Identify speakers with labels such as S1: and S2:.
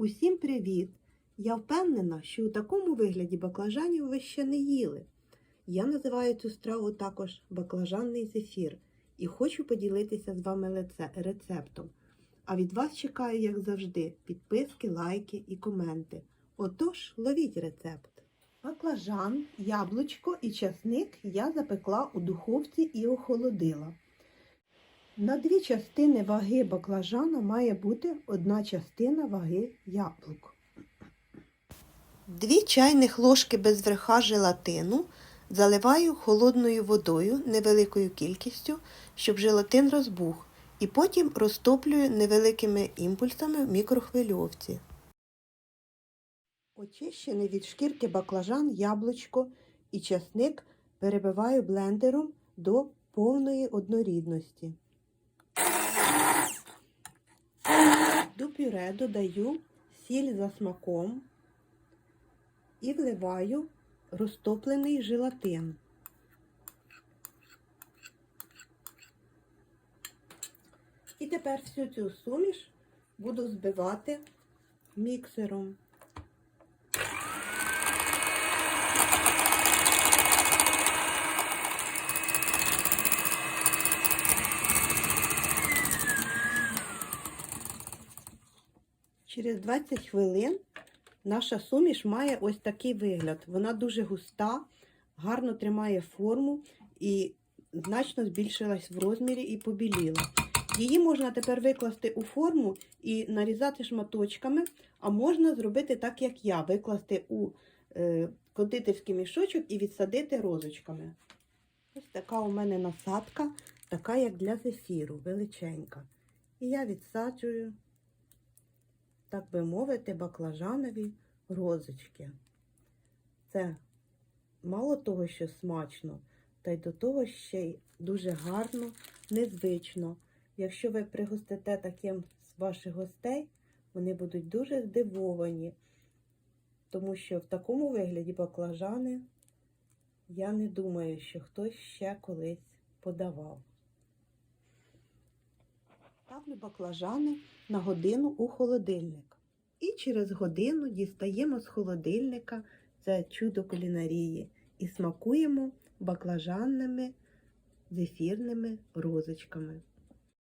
S1: Усім привіт! Я впевнена, що у такому вигляді баклажанів ви ще не їли. Я називаю цю страву також баклажанний зефір і хочу поділитися з вами рецептом. А від вас чекаю, як завжди, підписки, лайки і коменти. Отож, ловіть рецепт. Баклажан, яблучко і часник я запекла у духовці і охолодила. На дві частини ваги баклажана має бути одна частина ваги яблук. Дві чайних ложки без верха желатину заливаю холодною водою невеликою кількістю, щоб желатин розбух, і потім розтоплюю невеликими імпульсами в мікрохвильовці. Очищений від шкірки баклажан, яблучко і часник перебиваю блендером до повної однорідності. До пюре додаю сіль за смаком і вливаю розтоплений желатин. І тепер всю цю суміш буду збивати міксером. Через 20 хвилин наша суміш має ось такий вигляд. Вона дуже густа, гарно тримає форму і значно збільшилась в розмірі і побіліла. Її можна тепер викласти у форму і нарізати шматочками, а можна зробити так, як я, викласти у е, кондитерський мішочок і відсадити розочками. Ось така у мене насадка, така як для зефіру, величенька. І я відсаджую так би мовити, баклажанові розочки. Це мало того, що смачно, та й до того ще й дуже гарно, незвично. Якщо ви пригостите таким з ваших гостей, вони будуть дуже здивовані, тому що в такому вигляді баклажани я не думаю, що хтось ще колись подавав. Ставлю баклажани на годину у холодильник. І через годину дістаємо з холодильника це чудо кулінарії і смакуємо баклажанними зефірними розочками.